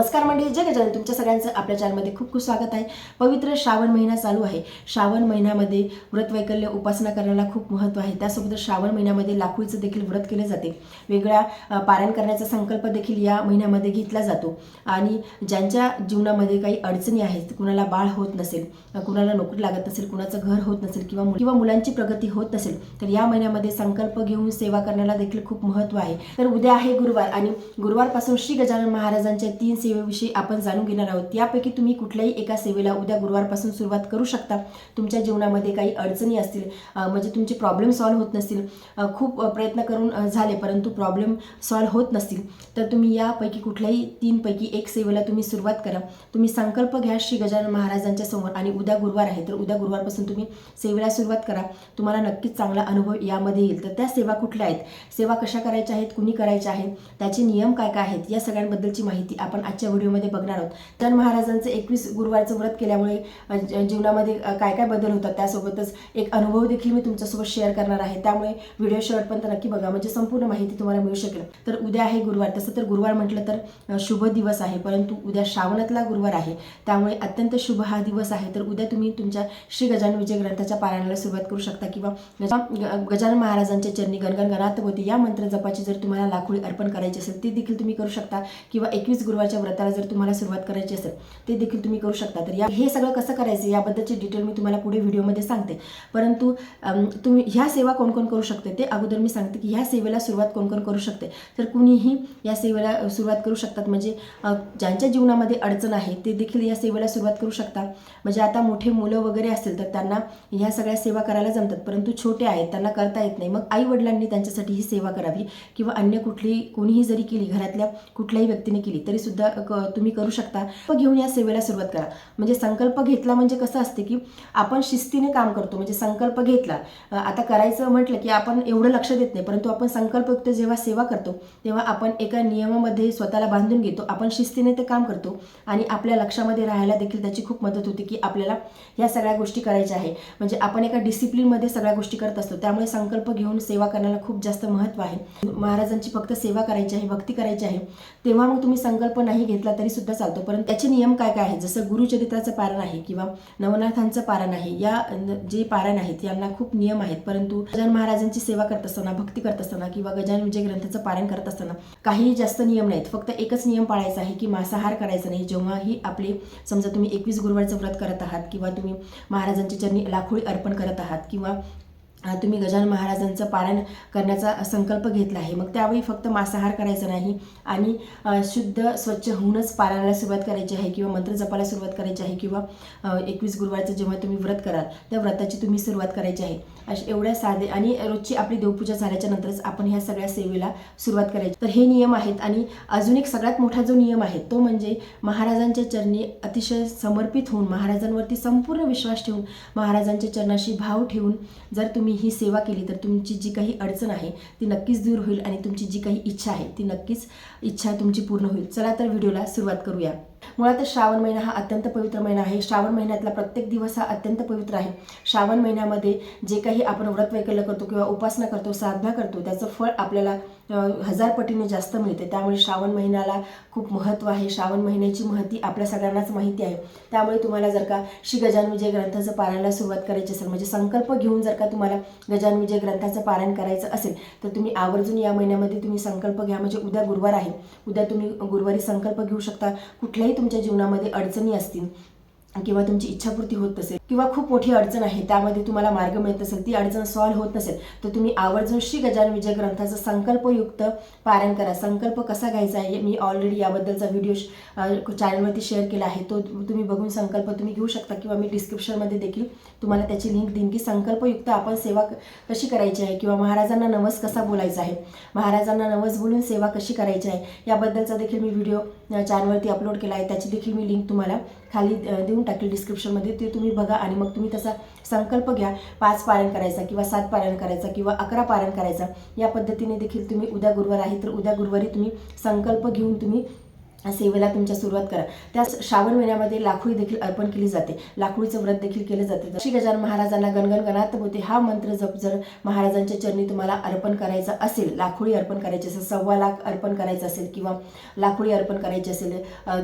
नमस्कार मंडळी जय गजानन. तुमच्या सगळ्यांचं आपल्या चॅनलमध्ये खूप खूप स्वागत आहे. पवित्र श्रावण महिना चालू आहे. श्रावण महिन्यामध्ये व्रत वैकल्य उपासना करण्याला खूप महत्त्व आहे. त्यासोबत श्रावण महिन्यामध्ये लाखोळीचं देखील व्रत केले जाते. वेगळ्या पारायण करण्याचा संकल्प देखील या महिन्यामध्ये घेतला जातो. आणि ज्यांच्या जीवनामध्ये काही अडचणी आहेत कुणाला बाळ होत नसेल कुणाला नोकरी लागत नसेल कुणाचं घर होत नसेल किंवा किंवा मुलांची प्रगती होत नसेल तर या महिन्यामध्ये संकल्प घेऊन सेवा करण्याला देखील खूप महत्त्व आहे. तर उद्या आहे गुरुवार आणि गुरुवारपासून श्री गजानन महाराजांच्या तीन सेवेविषयी आपण जाणून घेणार आहोत. यापैकी तुम्ही कुठल्याही एका सेवेला उद्या गुरुवारपासून सुरुवात करू शकता. तुमच्या जीवनामध्ये काही अडचणी असतील म्हणजे तुमचे प्रॉब्लेम सॉल्व्ह होत नसतील खूप प्रयत्न करून झाले परंतु प्रॉब्लेम सॉल्व्ह होत नसतील तर तुम्ही यापैकी कुठल्याही तीनपैकी एक सेवेला तुम्ही सुरुवात करा. तुम्ही संकल्प घ्या श्री गजानन महाराजांच्या समोर आणि उद्या गुरुवार आहे तर उद्या गुरुवारपासून तुम्ही सेवेला सुरुवात करा. तुम्हाला नक्कीच चांगला अनुभव यामध्ये येईल. तर त्या सेवा कुठल्या आहेत? सेवा कशा करायच्या आहेत? कुणी करायच्या आहेत? त्याचे नियम काय काय आहेत? या सगळ्यांबद्दलची माहिती आपण आजच्या व्हिडिओमध्ये बघणार आहोत. तर महाराजांचं एकवीस गुरुवारचं व्रत केल्यामुळे जीवनामध्ये काय काय बदल होतात त्यासोबतच एक अनुभव देखील मी तुमच्यासोबत शेअर करणार आहे. त्यामुळे व्हिडिओ शेवटपर्यंत नक्की बघा. म्हणजे संपूर्ण माहिती तुम्हाला मिळू शकेल. तर उद्या आहे गुरुवार. तसं तर गुरुवार म्हटलं तर शुभ दिवस आहे. परंतु उद्या श्रावणातला गुरुवार आहे. त्यामुळे अत्यंत शुभ हा दिवस आहे. तर उद्या तुम्ही तुमच्या श्री गजानन विजय ग्रंथाच्या पारायणाला सुरुवात करू शकता किंवा ग- गजानन महाराजांच्या चरणी गणगण गणात होती. या मंत्र जपाची जर तुम्हाला लाखोळी अर्पण करायची असेल ती देखील तुम्ही करू शकता. किंवा एकवीस गुरुवारच्या व्रताला जर तुम्हाला सुरुवात करायची असेल ते देखील तुम्ही करू शकता. तर या हे सगळं कसं करायचं याबद्दलची डिटेल मी तुम्हाला पुढे व्हिडिओमध्ये सांगते. परंतु तुम्ही ह्या सेवा कोण कोण करू शकते? ते अगोदर मी सांगते की ह्या सेवेला सुरुवात कोण कोण करू शकते. तर कुणीही या सेवेला सुरुवात करू शकतात. म्हणजे ज्यांच्या जीवनामध्ये अडचण आहे ते देखील या सेवेला सुरुवात करू शकता. म्हणजे आता मोठे मुलं वगैरे असतील तर त्यांना ह्या सगळ्या सेवा करायला जमतात. परंतु छोटे आहेत त्यांना करता येत नाही. मग आई वडिलांनी त्यांच्यासाठी ही सेवा करावी किंवा अन्य कुठली कोणीही जरी केली घरातल्या कुठल्याही व्यक्तीने केली तरी सुद्धा तुम्ही करू शकता. प घेऊन या सेवेला सुरुवात करा. म्हणजे संकल्प घेतला म्हणजे कसं असते की आपण शिस्तीने काम करतो. म्हणजे संकल्प घेतला. आता करायचं म्हटलं की आपण एवढं लक्ष देत नाही. परंतु आपण संकल्पयुक्त जेव्हा सेवा करतो तेव्हा आपण एका नियमामध्ये स्वतःला बांधून घेतो. आपण शिस्तीने ते काम करतो. आणि आपल्या लक्षामध्ये राहायला देखील त्याची खूप मदत होते की आपल्याला या सगळ्या गोष्टी करायच्या आहे. म्हणजे आपण एका डिसिप्लिनमध्ये सगळ्या गोष्टी करत असतो. त्यामुळे संकल्प घेऊन सेवा करण्याला खूप जास्त महत्त्व आहे. महाराजांची फक्त सेवा करायची आहे भक्ती करायची आहे. तेव्हा मग तुम्ही संकल्प नाही घेतला तरी सुद्धा चालतो. परंतु त्याचे नियम काय काय आहेत? जसं गुरुचरित्राचं पारण आहे किंवा नवनाथांचं पारण आहे या जे पारण आहेत यांना खूप नियम आहेत. परंतु गजानन महाराजांची सेवा करत असताना भक्ती करत असताना किंवा गजानन विजय ग्रंथाचं पारण करत असताना काही जास्त नियम नाहीत. फक्त एकच नियम पाळायचा आहे की मांसाहार करायचा नाही. जेव्हाही आपले समजा तुम्ही एकवीस गुरुवारचं व्रत करत आहात किंवा तुम्ही महाराजांच्या चरणी लाखोळी अर्पण करत आहात किंवा तुम्ही गजानन महाराजांचं पारायण करण्याचा संकल्प घेतला आहे. मग त्यावेळी फक्त मांसाहार करायचा नाही आणि शुद्ध स्वच्छ होऊनच पारायणाला सुरुवात करायची आहे किंवा मंत्र जपायला सुरुवात करायची आहे किंवा एकवीस गुरुवारचं जेव्हा तुम्ही व्रत कराल त्या व्रताची तुम्ही सुरुवात करायची आहे. अशा एवढ्या साधे आणि रोजची आपली देवपूजा झाल्याच्या नंतरच आपण ह्या सगळ्या सेवेला सुरुवात करायची. तर हे नियम आहेत आणि अजून एक सगळ्यात मोठा जो नियम आहे तो म्हणजे महाराजांच्या चरणी अतिशय समर्पित होऊन महाराजांवरती संपूर्ण विश्वास ठेवून महाराजांच्या चरणाशी भाव ठेवून जर तुम्ही ही सेवा केली तर तुमची जी काही अडचण आहे ती नक्कीच दूर होईल आणि तुमची जी काही इच्छा आहे ती नक्कीच इच्छा तुमची पूर्ण होईल. चला तर व्हिडिओला सुरुवात करूया. मुळात श्रावण महिना हा अत्यंत पवित्र महिना आहे. श्रावण महिन्यातला प्रत्येक दिवस हा अत्यंत पवित्र आहे. श्रावण महिन्यामध्ये जे काही आपण व्रत वैकल्य करतो किंवा उपासना करतो साधना करतो त्याचं फळ आपल्याला हजार पटीने जास्त मिळते. त्यामुळे श्रावण महिन्याला खूप महत्त्व आहे. श्रावण महिन्याची महती आपल्या सगळ्यांनाच माहिती आहे. त्यामुळे तुम्हाला जर का श्री गजान विजय ग्रंथाचं पारायणाला सुरुवात करायची असेल म्हणजे संकल्प घेऊन जर का तुम्हाला गजान विजय ग्रंथाचं पारायण करायचं असेल तर तुम्ही आवर्जून या महिन्यामध्ये तुम्ही संकल्प घ्या. म्हणजे उद्या गुरुवार आहे. उद्या तुम्ही गुरुवारी संकल्प घेऊ शकता. कुठल्याही तुमच्या जीवनामध्ये अडचणी असतील किंवा तुमची इच्छापूर्ती होत नसेल किंवा खूप मोठी अडचण आहे त्यामध्ये तुम्हाला मार्ग मिळत असेल ती अडचण सॉल्व्ह होत नसेल तर तुम्ही आवर्जून श्री गजान विजय ग्रंथाचं संकल्पयुक्त पारायण करा. संकल्प कसा घ्यायचा आहे मी ऑलरेडी याबद्दलचा व्हिडिओ चॅनलवरती शेअर केला आहे. तो तुम्ही बघून संकल्प तुम्ही घेऊ शकता किंवा मी डिस्क्रिप्शनमध्ये देखील तुम्हाला त्याची लिंक देईन की संकल्पयुक्त आपण सेवा कशी करायची आहे? किंवा महाराजांना नवस कसा बोलायचा आहे? महाराजांना नवस बोलून सेवा कशी करायची आहे? याबद्दलचा देखील मी व्हिडिओ चॅनलवरती अपलोड केला आहे. त्याची देखील मी लिंक तुम्हाला खाली देऊन टाकेल डिस्क्रिप्शनमध्ये ते तुम्ही बघा आणि मग तुम्ही तसा संकल्प घ्या. पाच पारायण करायचा किंवा सात पारायण करायचा किंवा अकरा पारायण करायचा. या पद्धतीने देखील तुम्ही उद्या गुरुवार आहे तर उद्या गुरुवारी तुम्ही संकल्प घेऊन तुम्ही सेवेला तुमच्या सुरुवात करा. त्या श्रावण महिन्यामध्ये लाखोळी देखील अर्पण केली जाते. लाखोळीचं व्रत देखील केले जाते. श्री गजानन महाराजांना गणगण गणात होते हा मंत्र जप जर महाराजांच्या चरणी तुम्हाला अर्पण करायचा असेल लाखोळी अर्पण करायची असेल सव्वा लाख अर्पण करायचं असेल किंवा लाखोळी अर्पण करायची असेल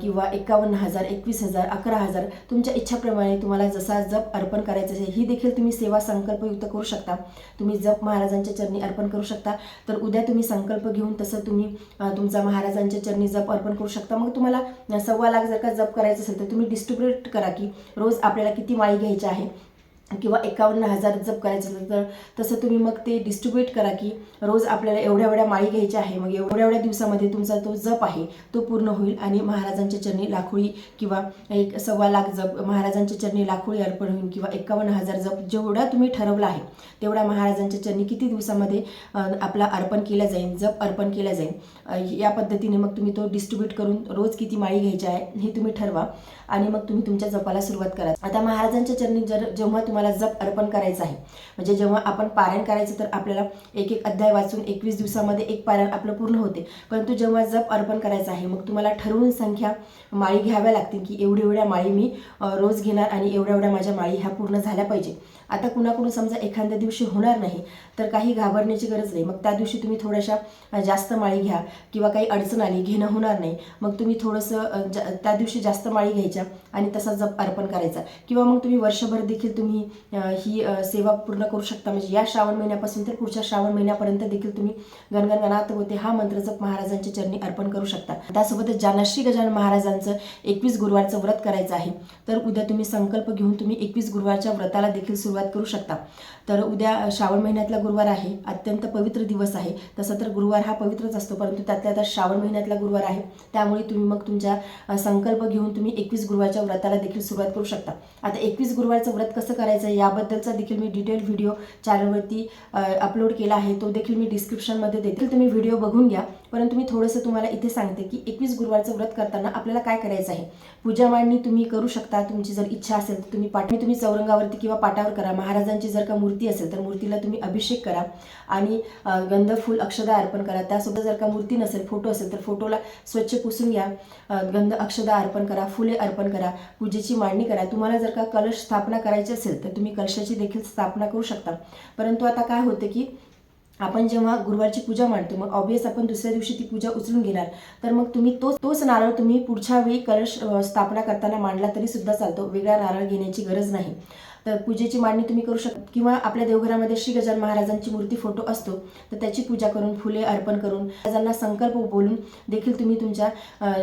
किंवा एकावन्न हजार एकवीस हजार अकरा हजार तुमच्या इच्छाप्रमाणे तुम्हाला जसा जप अर्पण करायचा असेल ही देखील तुम्ही सेवा संकल्पयुक्त करू शकता. तुम्ही जप महाराजांच्या चरणी अर्पण करू शकता. तर उद्या तुम्ही संकल्प घेऊन तसं तुम्ही तुमचा महाराजांच्या चरणी जप अर्पण करू शकता. मग तुम्हाला सव्वा लाख जर का जप करायचं असेल तर तुम्ही डिस्ट्रीब्युट करा की रोज आपल्याला किती माळी घ्यायची आहे. किंवा एकावन्न हजार जप करायचं असेल तर तसं तुम्ही मग ते डिस्ट्रीब्यूट करा की रोज आपल्याला एवढ्या एवढ्या माळी घ्यायच्या आहे मग एवढ्या एवढ्या दिवसामध्ये तुमचा तो जप आहे तो पूर्ण होईल आणि महाराजांच्या चरणी लाखोळी किंवा एक सव्वा लाख जप महाराजांच्या चरणी लाखोळी अर्पण होईल किंवा एकावन्न हजार जप जेवढा तुम्ही ठरवला आहे तेवढा महाराजांच्या चरणी किती दिवसामध्ये आपला अर्पण केला जाईल जप अर्पण केला जाईल या पद्धतीने मग तुम्ही तो डिस्ट्रीब्यूट करून रोज किती माळी घ्यायची आहे हे तुम्ही ठरवा आणि मग तुम्ही तुमच्या जपाला सुरुवात करा. आता महाराजांच्या चरणी जर जेव्हा तुम्हाला जप अर्पण करायचं आहे. म्हणजे जेव्हा आपण पारायण करायचं तर आपल्याला एक एक अध्याय वाचून एकवीस दिवसामध्ये एक पारायण आपलं पूर्ण होते. परंतु जेव्हा जप अर्पण करायचं आहे मग तुम्हाला ठरवून संख्या माळी घ्याव्या लागतील की एवढी एवढ्या माळी मी रोज घेणार आणि एवढ्या एवढ्या माझ्या माळी ह्या पूर्ण झाल्या पाहिजे. आता कुणाकडून समजा एखाद्या दिवशी होणार नाही तर काही घाबरण्याची गरज नाही. मग त्या दिवशी तुम्ही थोड्याशा जास्त माळी घ्या किंवा काही अडचण आली घेणं होणार नाही. मग तुम्ही थोडंसं जा- त्या दिवशी जास्त माळी घ्यायच्या आणि तसा जप अर्पण करायचा. किंवा मग तुम्ही वर्षभर देखील तुम्ही ही सेवा पूर्ण करू शकता. म्हणजे या श्रावण महिन्यापासून तर पुढच्या श्रावण महिन्यापर्यंत देखील तुम्ही गणगणगणात होते हा मंत्र जप महाराजांच्या चरणी अर्पण करू शकता. त्यासोबतच ज्यांना श्री गजानन महाराजांचं एकवीस गुरुवारचं व्रत करायचं आहे. तर उद्या तुम्ही संकल्प घेऊन तुम्ही एकवीस गुरुवारच्या व्रताला देखील सुरुवात करू शकता. तर उद्या श्रावण महिन्यातला गुरुवार आहे. अत्यंत पवित्र दिवस आहे. तसं तर गुरुवार हा पवित्रच असतो परंतु त्यातल्या आता श्रावण महिन्यातला गुरुवार आहे. त्यामुळे तुम्ही मग तुमच्या संकल्प घेऊन तुम्ही एकवीस गुरुवारच्या व्रताला देखील सुरुवात करू शकता. आता एकवीस गुरुवारचं व्रत कसं करायचं आहे याबद्दलचा देखील मी डिटेल व्हिडिओ चॅनलवरती अपलोड केला आहे. तो देखील मी डिस्क्रिप्शनमध्ये देखील तुम्ही व्हिडिओ बघून घ्या. परंतु मी थोडंसं तुम्हाला इथे सांगते की एकवीस गुरुवारचं व्रत करताना आपल्याला काय करायचं आहे? पूजा मांडणी तुम्ही करू शकता तुमची जर इच्छा असेल तर तुम्ही पाठ तुम्ही चौरंगावरती किंवा पाटावर करा. महाराजांची जर का मूर्ती असेल तर मूर्तीला तुम्ही अभिषेक करा आणि गंधफूल अक्षदा अर्पण करा. त्यासोबत जर का मूर्ती नसेल फोटो असेल तर फोटोला स्वच्छ पुसून घ्या. गंध अक्षदा अर्पण करा फुले अर्पण करा पूजेची मांडणी करा. तुम्हाला जर का कलश स्थापना करायची असेल तर तुम्ही कलशाची देखील स्थापना करू शकता. परंतु आता काय होतं की आपण जेव्हा गुरुवारची पूजा मांडतो मग ऑब्वियस आपण दुसऱ्या दिवशी ती पूजा उचलून घेणार. तर मग तुम्ही तो तोच नारळ तुम्ही पुढच्या वेळी कलश स्थापना करताना मांडला तरी सुद्धा चालतो. वेगळा नारळ घेण्याची गरज नाही. तर पूजेची मांडणी तुम्ही करू शकता. किंवा आपल्या देवघरामध्ये श्री गजान महाराजांची मूर्ती फोटो असतो तर त्याची पूजा करून फुले अर्पण करून महाराजांना संकल्प बोलून देखील तुम्ही तुमच्या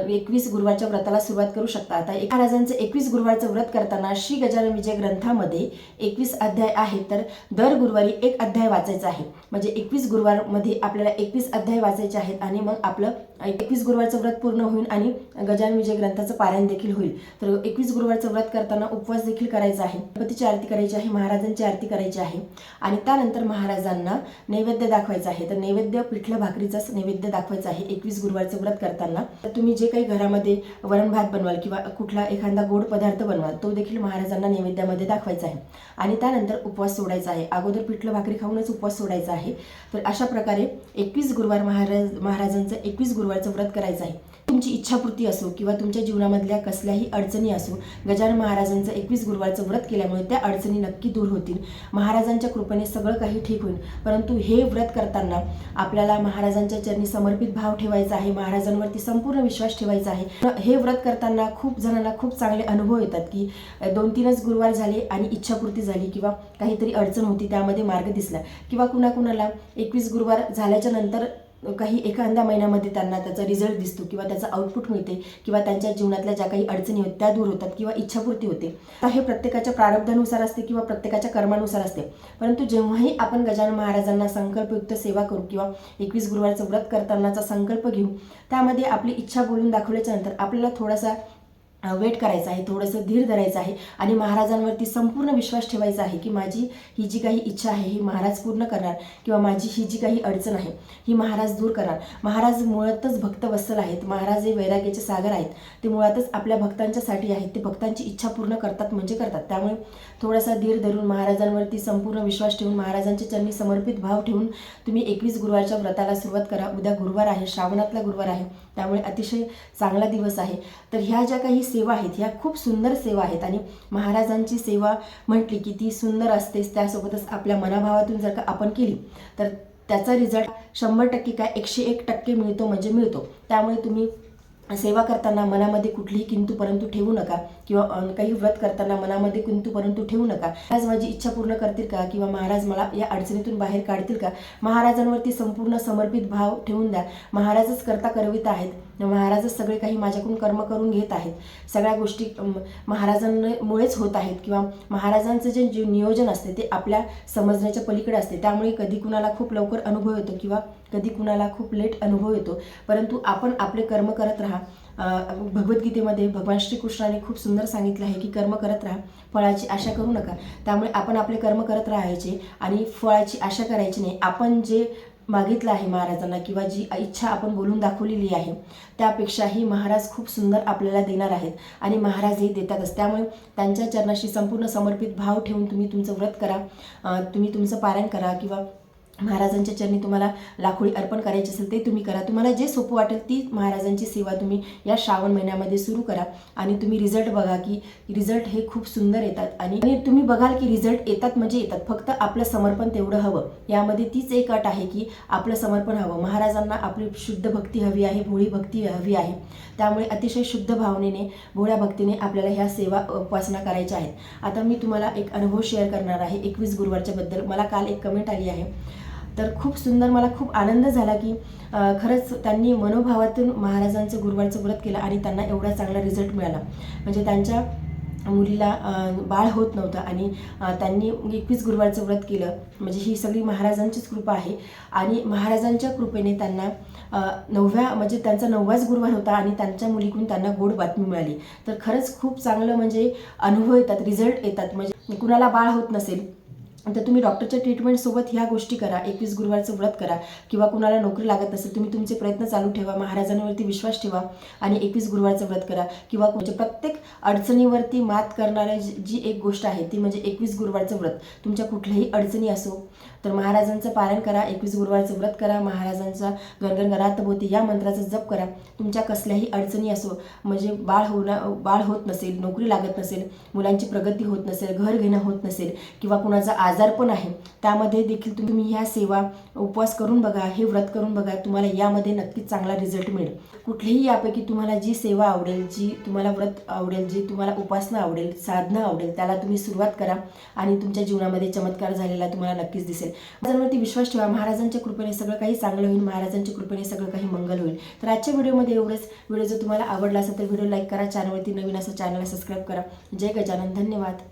एकवीस गुरुवारच्या व्रताला सुरुवात करू शकता. आता महाराजांचं एकवीस गुरुवारचं व्रत करताना श्री गजानन विजय ग्रंथामध्ये एकवीस अध्याय आहेत. तर दर गुरुवारी एक अध्याय वाचायचा आहे. म्हणजे एकवीस गुरुवारमध्ये आपल्याला एकवीस अध्याय वाचायचे आहेत आणि मग आपलं एकवीस गुरुवारचं व्रत पूर्ण होईल आणि गजानन विजय ग्रंथाचं पारायण देखील होईल. तर एकवीस गुरुवारचं व्रत करताना उपवास देखील करायचा आहे. गणपतीच्या आरती करायची आहे महाराजांची आरती करायची आहे. आणि त्यानंतर महाराजांना नैवेद्य दाखवायचं आहे. तर नैवेद्य पिठलं भाकरीचाच नैवेद्य दाखवायचं आहे एकवीस गुरुवारचं व्रत करताना. तर तुम्ही जे काही घरामध्ये वरण भात बनवाल किंवा कुठला एखादा गोड पदार्थ बनवाल तो देखील महाराजांना नैवेद्यामध्ये दाखवायचा आहे. आणि त्यानंतर उपवास सोडायचा आहे. अगोदर पिठलं भाकरी खाऊनच उपवास सोडायचा आहे. तर अशा प्रकारे एकवीस गुरुवार महाराज महाराजांचं एकवीस गुरुवारचं व्रत करायचं आहे. तुमची इच्छापूर्ती असो किंवा तुमच्या जीवनामधल्या कसल्याही अडचणी असो गजानन महाराजांचं एकवीस गुरुवारचं व्रत केल्यामुळे त्या अडचणी नक्की दूर होतील. महाराजांच्या कृपेने सगळं काही ठीक होईल. परंतु हे व्रत करताना आपल्याला महाराजांच्या चरणी समर्पित भाव ठेवायचा आहे महाराजांवरती संपूर्ण विश्वास ठेवायचा आहे. हे व्रत करताना खूप जणांना खूप चांगले अनुभव येतात की दोन तीनच गुरुवार झाले आणि इच्छापूर्ती झाली किंवा काहीतरी अडचण होती त्यामध्ये मार्ग दिसला. किंवा कुणाकुणाला एकवीस गुरुवार झाल्याच्यानंतर काही एखाद्या महिन्यामध्ये त्यांना त्याचा रिझल्ट दिसतो किंवा त्याचा आउटपुट मिळते किंवा त्यांच्या जीवनातल्या ज्या काही अडचणी होत त्या दूर होतात किंवा इच्छापूर्ती होते. आता हे प्रत्येकाच्या प्रारब्धानुसार असते किंवा प्रत्येकाच्या कर्मानुसार असते. परंतु जेव्हाही आपण गजानन महाराजांना संकल्पयुक्त सेवा करू किंवा एकवीस गुरुवारचं व्रत करतानाचा संकल्प घेऊ त्यामध्ये आपली इच्छा बोलून दाखवल्याच्या नंतर आपल्याला थोडासा वेट करायचं आहे थोडंसं धीर धरायचं आहे आणि महाराजांवरती संपूर्ण विश्वास ठेवायचा आहे की माझी ही जी काही इच्छा आहे ही महाराज पूर्ण करणार किंवा माझी ही जी काही अडचण आहे ही महाराज दूर करणार. महाराज मुळातच भक्त भक्तवत्सल आहेत महाराज हे वैराग्याचे सागर आहेत ते मुळातच आपल्या भक्तांच्यासाठी आहेत ते भक्तांची इच्छा पूर्ण करतात म्हणजे करतात. त्यामुळे थोडासा धीर धरून महाराजांवरती संपूर्ण विश्वास ठेवून महाराजांच्या चरणी समर्पित भाव ठेवून तुम्ही एकवीस गुरुवारच्या व्रताला सुरुवात करा. उद्या गुरुवार आहे श्रावणातला गुरुवार आहे त्यामुळे अतिशय चांगला दिवस आहे. तर ह्या ज्या काही सेवा आहेत. ह्या खूप सुंदर सेवा आहेत. आणि महाराजांची सेवा म्हटली की ती सुंदर असतेच. त्यासोबतच आपल्या मनाभावातून जर का आपण केली तर त्याचा रिझल्ट शंभर टक्के काय एकशे एक टक्के मिळतो म्हणजे मिळतो. त्यामुळे तुम्ही सेवा करताना मनामध्ये कुठलीही किंतू परंतु ठेवू नका किंवा काही व्रत करताना मनामध्ये किंतू परंतु ठेवू नका. महाराज माझी इच्छा पूर्ण करतील का? किंवा महाराज मला या अडचणीतून बाहेर काढतील का? महाराजांवरती संपूर्ण समर्पित भाव ठेवून द्या. महाराजच करता करवित आहेत. महाराजच सगळे काही माझ्याकडून कर्म करून घेत आहेत. सगळ्या गोष्टी महाराजांमुळेच होत आहेत किंवा महाराजांचं जे जे नियोजन असते ते आपल्या समजण्याच्या पलीकडे असते. त्यामुळे कधी कुणाला खूप लवकर अनुभव येतो किंवा कधी कुणाला खूप लेट अनुभव येतो. परंतु आपण आपले कर्म करत राहा. भगवद्गीतेमध्ये भगवान श्रीकृष्णाने खूप सुंदर सांगितलं आहे की कर्म करत राहा फळाची आशा करू नका. त्यामुळे आपण आपले कर्म करत राहायचे आणि फळाची आशा करायची नाही. आपण जे मागितलं आहे महाराजांना किंवा जी इच्छा आपण बोलून दाखवलेली आहे त्यापेक्षाही महाराज खूप सुंदर आपल्याला देणार आहेत. आणि महाराज हे देतातच. त्यामुळे त्यांच्या चरणाशी संपूर्ण समर्पित भाव ठेवून तुम्ही तुमचं व्रत करा तुम्ही तुमचं पारायण करा किंवा महाराजांच्या चरणी तुम्हाला लाखोळी अर्पण करायची असेल ते तुम्ही करा. तुम्हाला जे सोपं वाटेल ती महाराजांची सेवा तुम्ही या श्रावण महिन्यामध्ये सुरू करा. आणि तुम्ही रिझल्ट बघा की रिझल्ट हे खूप सुंदर येतात. आणि तुम्ही बघाल की रिझल्ट येतात म्हणजे येतात. फक्त आपलं समर्पण तेवढं हवं. यामध्ये तीच एक अट आहे की आपलं समर्पण हवं. महाराजांना आपली शुद्ध भक्ती हवी आहे भोळी भक्ती हवी आहे. त्यामुळे अतिशय शुद्ध भावनेने भोळ्या भक्तीने आपल्याला ह्या सेवा उपासना करायच्या आहेत. आता मी तुम्हाला एक अनुभव शेअर करणार आहे एकवीस गुरुवारच्याबद्दल. मला काल एक कमेंट आली आहे. तर खूप सुंदर मला खूप आनंद झाला की खरंच त्यांनी मनोभावातून महाराजांचं गुरुवारचं व्रत केलं आणि त्यांना एवढा चांगला रिझल्ट मिळाला. म्हणजे त्यांच्या मुलीला बाळ होत नव्हतं आणि त्यांनी एकवीस गुरुवारचं व्रत केलं. म्हणजे ही सगळी महाराजांचीच कृपा आहे. आणि महाराजांच्या कृपेने त्यांना नवव्या म्हणजे त्यांचा नववाच गुरुवार होता आणि त्यांच्या मुलीकडून त्यांना गोड बातमी मिळाली. तर खरंच खूप चांगलं म्हणजे अनुभव येतात रिझल्ट येतात. म्हणजे कुणाला बाळ होत नसेल तर तुम्ही डॉक्टरच्या ट्रीटमेंटसोबत ह्या गोष्टी करा. एकवीस गुरुवारचं व्रत करा. किंवा कुणाला नोकरी लागत असेल तुम्ही तुमचे प्रयत्न चालू ठेवा. महाराजांवरती विश्वास ठेवा आणि एकवीस गुरुवारचं व्रत करा. किंवा म्हणजे प्रत्येक अडचणीवरती मात करणाऱ्या जी जी एक गोष्ट आहे ती म्हणजे एकवीस गुरुवारचं व्रत. तुमच्या कुठल्याही अडचणी असो तर महाराजांचं पालन करा एकवीस गुरुवारचं व्रत करा महाराजांचा गणगण गणातभोवती या मंत्राचा जप करा. तुमच्या कसल्याही अडचणी असो म्हणजे बाळ होणं बाळ होत नसेल नोकरी लागत नसेल मुलांची प्रगती होत नसेल घर घेणं होत नसेल किंवा कुणाचा आजार पण आहे त्यामध्ये देखील तुम्ही ह्या सेवा उपवास करून बघा हे व्रत करून बघा तुम्हाला यामध्ये नक्कीच चांगला रिझल्ट मिळेल. कुठलीही यापैकी तुम्हाला जी सेवा आवडेल जी तुम्हाला व्रत आवडेल जी तुम्हाला उपासना आवडेल साधना आवडेल त्याला तुम्ही सुरुवात करा आणि तुमच्या जीवनामध्ये चमत्कार झालेला तुम्हाला नक्कीच दिसेल. महाराजांवरती विश्वास ठेवा. महाराजांच्या कृपेने सगळं काही चांगलं होईल. महाराजांच्या कृपेने सगळं काही मंगल होईल. तर आजच्या व्हिडिओमध्ये एवढंच. व्हिडिओ जर तुम्हाला आवडला असेल तर व्हिडिओ लाईक करा. चॅनलवरती नवीन असं चॅनलला सबस्क्राईब करा. जय गजानन. धन्यवाद.